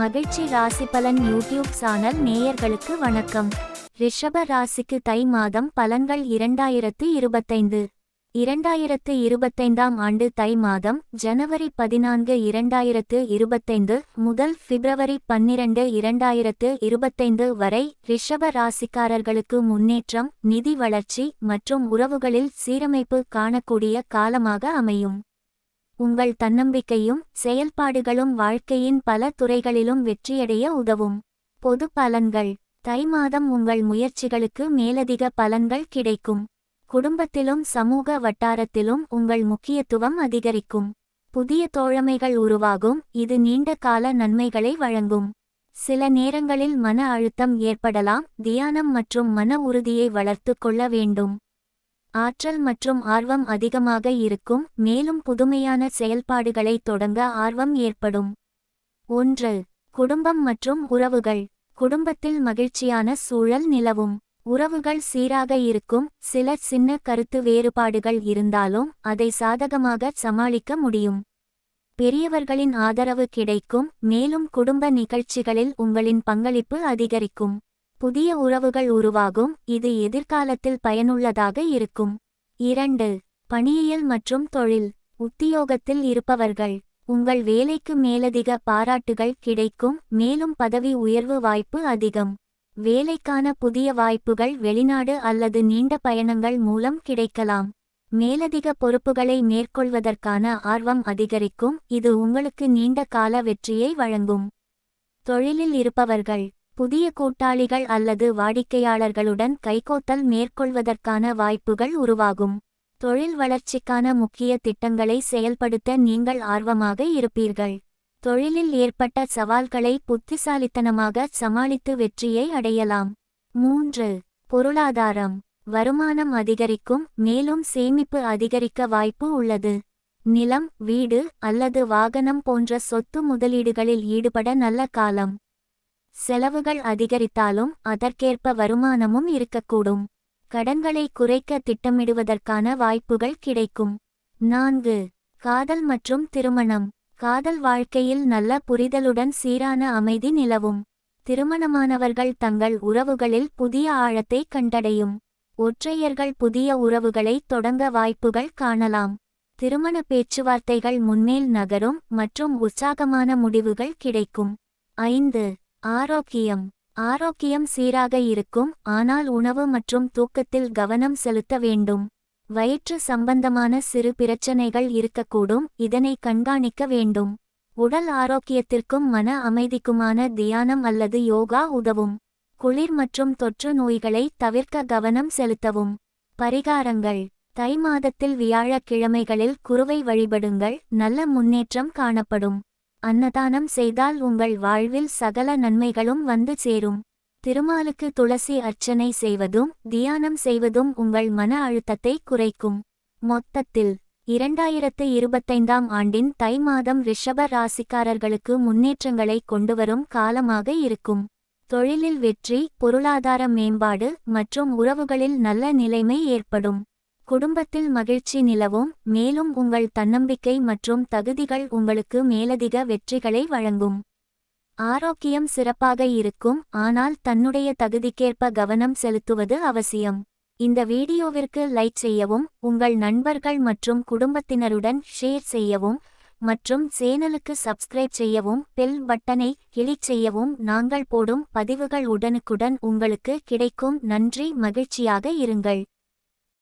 மகிழ்ச்சி ராசி பலன் யூடியூப் சேனல் நேயர்களுக்கு வணக்கம். ரிஷப ராசிக்கு தை மாதம் பலன்கள் இரண்டாயிரத்து இருபத்தைந்து. இரண்டாயிரத்து இருபத்தைந்தாம் ஆண்டு தை மாதம் ஜனவரி பதினான்கு இரண்டாயிரத்து இருபத்தைந்து முதல் பிப்ரவரி பன்னிரண்டு இரண்டாயிரத்து இருபத்தைந்து வரை ரிஷப ராசிக்காரர்களுக்கு முன்னேற்றம் நிதி வளர்ச்சி மற்றும் உறவுகளில் சீரமைப்பு காணக்கூடிய காலமாக அமையும். உங்கள் தன்னம்பிக்கையும் செயல்பாடுகளும் வாழ்க்கையின் பல துறைகளிலும் வெற்றியடைய உதவும். பொது பலன்கள். தை மாதம் உங்கள் முயற்சிகளுக்கு மேலதிக பலன்கள் கிடைக்கும். குடும்பத்திலும் சமூக வட்டாரத்திலும் உங்கள் முக்கியத்துவம் அதிகரிக்கும். புதிய தோழமைகள் உருவாகும். இது நீண்ட கால நன்மைகளை வழங்கும். சில நேரங்களில் மன அழுத்தம் ஏற்படலாம். தியானம் மற்றும் மன உறுதியை வளர்த்துக் கொள்ள வேண்டும். ஆற்றல் மற்றும் ஆர்வம் அதிகமாக இருக்கும் மேலும் புதுமையான செயல்பாடுகளை தொடங்க ஆர்வம் ஏற்படும். ஒன்று குடும்பம் மற்றும் உறவுகள். குடும்பத்தில் மகிழ்ச்சியான சூழல் நிலவும். உறவுகள் சீராக இருக்கும் சில சின்ன கருத்து வேறுபாடுகள் இருந்தாலும் அதை சாதகமாக சமாளிக்க முடியும். பெரியவர்களின் ஆதரவு கிடைக்கும் மேலும் குடும்ப நிகழ்ச்சிகளில் உங்களின் பங்களிப்பு அதிகரிக்கும். புதிய உறவுகள் உருவாகும். இது எதிர்காலத்தில் பயனுள்ளதாக இருக்கும். இரண்டு பணியியல் மற்றும் தொழில். உத்தியோகத்தில் இருப்பவர்கள். உங்கள் வேலைக்கு மேலதிக பாராட்டுகள் கிடைக்கும். மேலும் பதவி உயர்வு வாய்ப்பு அதிகம். வேலைக்கான புதிய வாய்ப்புகள் வெளிநாடு அல்லது நீண்ட பயணங்கள் மூலம் கிடைக்கலாம். மேலதிக பொறுப்புகளை மேற்கொள்வதற்கான ஆர்வம் அதிகரிக்கும். இது உங்களுக்கு நீண்ட கால வெற்றியை வழங்கும். தொழிலில் இருப்பவர்கள். புதிய கூட்டாளிகள் அல்லது வாடிக்கையாளர்களுடன் கைகோத்தல் மேற்கொள்வதற்கான வாய்ப்புகள் உருவாகும். தொழில் வளர்ச்சிக்கான முக்கிய திட்டங்களை செயல்படுத்த நீங்கள் ஆர்வமாக இருப்பீர்கள். தொழிலில் ஏற்பட்ட சவால்களை புத்திசாலித்தனமாக சமாளித்து வெற்றியை அடையலாம். மூன்று பொருளாதாரம். வருமானம் அதிகரிக்கும் மேலும் சேமிப்பு அதிகரிக்க வாய்ப்பு உள்ளது. நிலம் வீடு அல்லது வாகனம் போன்ற சொத்து முதலீடுகளில் ஈடுபட நல்ல காலம். செலவுகள் அதிகரித்தாலும் அதற்கேற்ப வருமானமும் இருக்கக்கூடும். கடன்களை குறைக்க திட்டமிடுவதற்கான வாய்ப்புகள் கிடைக்கும். நான்கு காதல் மற்றும் திருமணம். காதல் வாழ்க்கையில் நல்ல புரிதலுடன் சீரான அமைதி நிலவும். திருமணமானவர்கள் தங்கள் உறவுகளில் புதிய ஆழத்தை கண்டடையும். ஒற்றையர்கள் புதிய உறவுகளை தொடங்க வாய்ப்புகள் காணலாம். திருமண பேச்சுவார்த்தைகள் முன்னேல் நகரும் மற்றும் உற்சாகமான முடிவுகள் கிடைக்கும். ஐந்து ஆரோக்கியம். ஆரோக்கியம் சீராக இருக்கும் ஆனால் உணவு மற்றும் தூக்கத்தில் கவனம் செலுத்த வேண்டும். வயிற்று சம்பந்தமான சிறு பிரச்சனைகள் இருக்கக்கூடும் இதனை கண்காணிக்க வேண்டும். உடல் ஆரோக்கியத்திற்கும் மன அமைதிக்குமான தியானம் அல்லது யோகா உதவும். குளிர் மற்றும் தொற்று நோய்களை தவிர்க்க கவனம் செலுத்தவும். பரிகாரங்கள். தை மாதத்தில் வியாழக்கிழமைகளில் குறுவை வழிபடுங்கள் நல்ல முன்னேற்றம் காணப்படும். அன்னதானம் செய்தால் உங்கள் வாழ்வில் சகல நன்மைகளும் வந்து சேரும். திருமாலுக்கு துளசி அர்ச்சனை செய்வதும் தியானம் செய்வதும் உங்கள் மன அழுத்தத்தை குறைக்கும். மொத்தத்தில் இரண்டாயிரத்து இருபத்தைந்தாம் ஆண்டின் தை மாதம் ரிஷப ராசிக்காரர்களுக்கு முன்னேற்றங்களை கொண்டுவரும் காலமாக இருக்கும். தொழிலில் வெற்றி பொருளாதார மேம்பாடு மற்றும் உறவுகளில் நல்ல நிலைமை ஏற்படும். குடும்பத்தில் மகிழ்ச்சி நிலவும் மேலும் உங்கள் தன்னம்பிக்கை மற்றும் தகுதிகள் உங்களுக்கு மேலதிக வெற்றிகளை வழங்கும். ஆரோக்கியம் சிறப்பாக இருக்கும் ஆனால் தன்னுடைய தகுதிக்கேற்ப கவனம் செலுத்துவது அவசியம். இந்த வீடியோவிற்கு லைக் செய்யவும் உங்கள் நண்பர்கள் மற்றும் குடும்பத்தினருடன் ஷேர் செய்யவும் மற்றும் சேனலுக்கு சப்ஸ்கிரைப் செய்யவும் பெல் பட்டனை கிளிக் செய்யவும் நாங்கள் போடும் பதிவுகள் உடனுக்குடன் உங்களுக்கு கிடைக்கும். நன்றி மகிழ்ச்சியாக இருங்கள்.